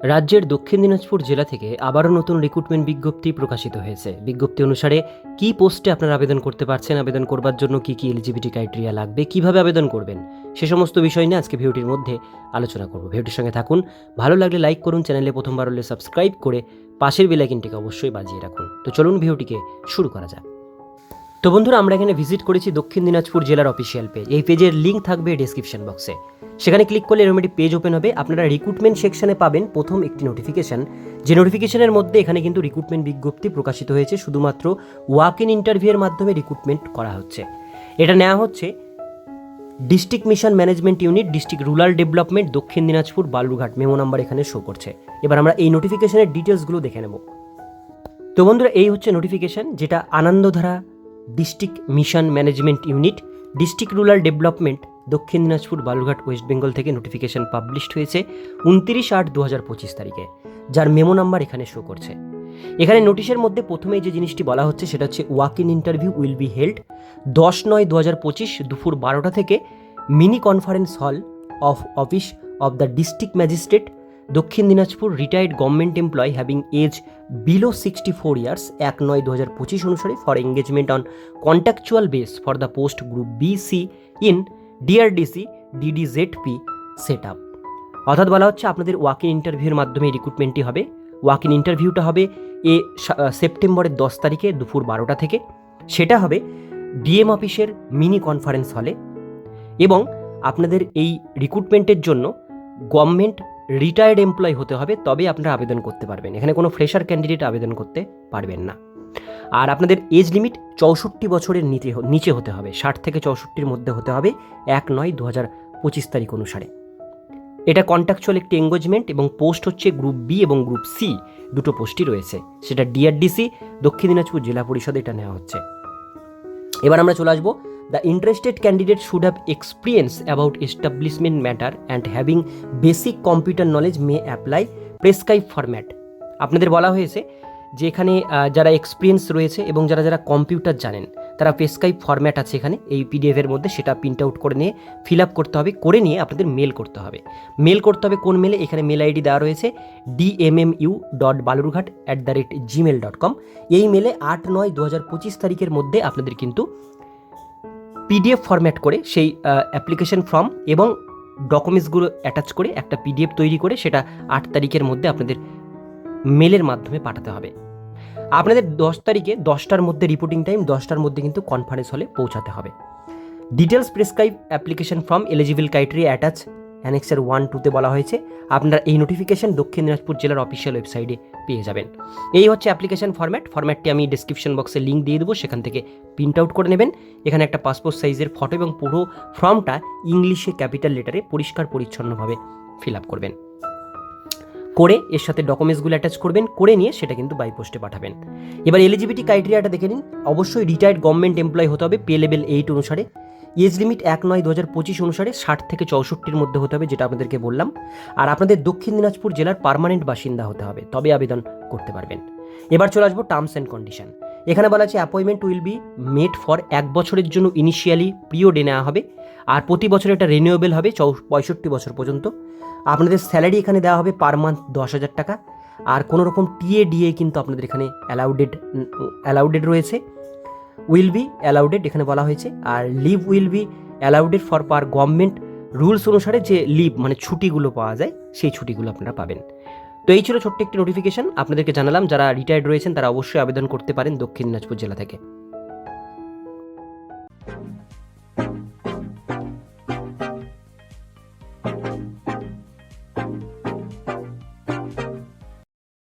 রাজ্যের দক্ষিণ দিনাজপুর জেলা থেকে আবারও নতুন রিক্রুটমেন্ট বিজ্ঞপ্তি প্রকাশিত হয়েছে। বিজ্ঞপ্তি অনুসারে, কি পোস্টে আপনারা আবেদন করতে পারছেন, আবেদন করবার জন্য কি কি এলিজিবিলিটি ক্রাইটেরিয়া লাগবে, কীভাবে আবেদন করবেন, সে সমস্ত বিষয় নিয়ে আজকে ভিডিওটির মধ্যে আলোচনা করব। ভিডিওটির সঙ্গে থাকুন, ভালো লাগলে লাইক করুন চ্যানেলে প্রথমবার হলে সাবস্ক্রাইব করে পাশের বেলাইকিনটিকে অবশ্যই বাজিয়ে রাখুন। তো চলুন ভিডিওটিকে শুরু করা যাক। তো বন্ধুরা, আমরা এখানে ভিজিট করেছি দক্ষিণ দিনাজপুর জেলার অফিসিয়াল পেজ এই পেজের লিঙ্ক থাকবে ডেসক্রিপশন বক্সে সেখানে ক্লিক করলে এরকম একটি পেজ ওপেন হবে। আপনারা রিক্রুটমেন্ট সেকশনে পাবেন প্রথম একটি নোটিফিকেশন যে নোটিফিকেশনের মধ্যে এখানে কিন্তু রিক্রুটমেন্ট বিজ্ঞপ্তি প্রকাশিত হয়েছে। শুধুমাত্র ওয়াক ইন ইন্টারভিউয়ের মাধ্যমে রিক্রুটমেন্ট করা হচ্ছে। এটা নেওয়া হচ্ছে district mission management unit district rural development Dakshin Dinajpur, Balurghat. Memo number এখানে শো করছে। এবার আমরা এই নোটিফিকেশনের ডিটেলসগুলো দেখে নেব। তো বন্ধুরা, এই হচ্ছে নোটিফিকেশন যেটা Anandadhara district mission management unit district rural development Dakshin Dinajpur Balurghat West Bengal থেকে নোটিফিকেশন পাবলিশড হয়েছে উনত্রিশ আট দু হাজার পঁচিশ তারিখে, যার মেমো নাম্বার এখানে শো করছে। এখানে নোটিশের মধ্যে প্রথমেই যে জিনিসটি বলা হচ্ছে সেটা হচ্ছে walk in interview will be held দশ নয় দু হাজার পঁচিশ দুপুর বারোটা থেকে mini conference hall of office of the district magistrate Dakshin Dinajpur retired government employ having age below sixty four years এক নয় দু হাজার পঁচিশ অনুসারে for engagement on contractual base for the post group B C in DRDC DDZ P set up অর্থাৎ বলা হচ্ছে আপনাদের ওয়াক ইন ইন্টারভিউর মাধ্যমে রিক্রুটমেন্টটি হবে। ওয়াক ইন ইন্টারভিউটা হবে এ সেপ্টেম্বরের দশ তারিখে দুপুর বারোটা থেকে। সেটা হবে ডিএম অফিসের মিনি কনফারেন্স হলে এবং আপনাদের এই রিক্রুটমেন্টের জন্য গভর্নমেন্ট রিটায়ার্ড এমপ্লয় হতে হবে তবে আপনারা আবেদন করতে পারবেন। এখানে কোনো ফ্রেশার ক্যান্ডিডেট আবেদন করতে পারবেন না। আর আপনাদের এজ লিমিট চৌষট্টি বছরের নিচে নিচে হতে হবে। ষাট থেকে চৌষট্টির মধ্যে হতে হবে এক নয় দু হাজার পঁচিশ তারিখ অনুসারে। এটা কন্ট্রাকচুয়াল একটি এঙ্গেজমেন্ট এবং পোস্ট হচ্ছে গ্রুপ বি এবং গ্রুপ সি দুটো পোস্টই রয়েছে। সেটা ডিআরডিসি দক্ষিণ দিনাজপুর জেলা পরিষদে এটা নেওয়া হচ্ছে। এবার আমরা চলে আসব। The interested candidate should have experience about establishment matter and having basic computer knowledge may apply prescribe format আপনাদের বলা হয়েছে যে এখানে যারা এক্সপিরিয়েন্স রয়েছে এবং যারা যারা কম্পিউটার জানেন, তারা প্রেসক্রাইব ফরম্যাট আছে এখানে, এই পিডিএফের মধ্যে সেটা প্রিন্ট আউট করে নিয়ে ফিল আপ করতে হবে, করে নিয়ে আপনাদের মেল করতে হবে। মেল করতে হবে কোন মেলে এখানে মেল আইডি দেওয়া রয়েছে DMMU dot Balurghat at the rate Gmail dot com এই মেলে আট নয় দু হাজার পঁচিশ তারিখের মধ্যে আপনাদের কিন্তু পিডিএফ ফরম্যাট করে সেই অ্যাপ্লিকেশন ফর্ম এবং ডকুমেন্টসগুলো অ্যাটাচ করে একটা পিডিএফ তৈরি করে সেটা আট তারিখের মধ্যে আপনাদের মেলের মাধ্যমে পাঠাতে হবে। আপনাদের দশ তারিখে দশটার মধ্যে রিপোর্টিং টাইম দশটার মধ্যে কিন্তু কনফারেন্স হলে পৌঁছাতে হবে। Details prescribe application form eligible criteria attach annexure one টুতে বলা হয়েছে। আপনারা এই নোটিফিকেশন দক্ষিণ দিনাজপুর জেলার অফিসিয়াল ওয়েবসাইটে পেয়ে যাবেন। এই হচ্ছে অ্যাপ্লিকেশন ফর্ম্যাট ফরম্যাটটি আমি ডিসক্রিপশন বক্সে লিঙ্ক দিয়ে দেবো। সেখান থেকে প্রিন্ট আউট করে নেবেন। এখানে একটা পাসপোর্ট সাইজের ফটো এবং পুরো ফর্মটা ইংলিশে ক্যাপিটাল লেটারে পরিষ্কার পরিচ্ছন্নভাবে ফিল আপ করবেন। করে এর সাথে ডকুমেন্টসগুলো অ্যাটাচ করবেন, করে নিয়ে সেটা কিন্তু বাই পোস্টে পাঠাবেন। এবার এলিজিবিলিটি ক্রাইটেরিয়াটা দেখে নিন। অবশ্যই রিটায়ার্ড গভর্নমেন্ট এমপ্লয় হতে হবে পে লেভেল এইট অনুসারে। এজ লিমিট এক নয় দু হাজার পঁচিশ অনুসারে ষাট থেকে চৌষট্টির মধ্যে হতে হবে, যেটা আপনাদেরকে বললাম। আর আপনাদের দক্ষিণ দিনাজপুর জেলার পার্মানেন্ট বাসিন্দা হতে হবে, তবে আবেদন করতে পারবেন। এবার চলে আসব টার্মস অ্যান্ড কন্ডিশন এখানে বলা আছে appointment will be made for এক বছরের জন্য ইনিশিয়ালি পিরিয়ডে নেওয়া হবে। আর প্রতি বছর এটা রিনিউয়েবল হবে চৌ পঁয়ষট্টি বছর পর্যন্ত। আপনাদের স্যালারি এখানে দেওয়া হবে পার মান্থ দশ হাজার টাকা। আর কোনো রকম টিএ ডিএ কিন্তু আপনাদের এখানে অ্যালাউডেড অ্যালাউডেড রয়েছে। উইল বি অ্যালাউডেড এখানে বলা হয়েছে। আর leave will be allowed for per government rules অনুসারে যে লিভ মানে ছুটিগুলো পাওয়া যায়, সেই ছুটিগুলো আপনারা পাবেন। তো এই ছিল ছোট্ট একটি নোটিফিকেশন আপনাদেরকে জানালাম, যারা রিটায়ার্ড রয়েছেন তারা অবশ্যই আবেদন করতে পারেন দক্ষিণ দিনাজপুর জেলা থেকে।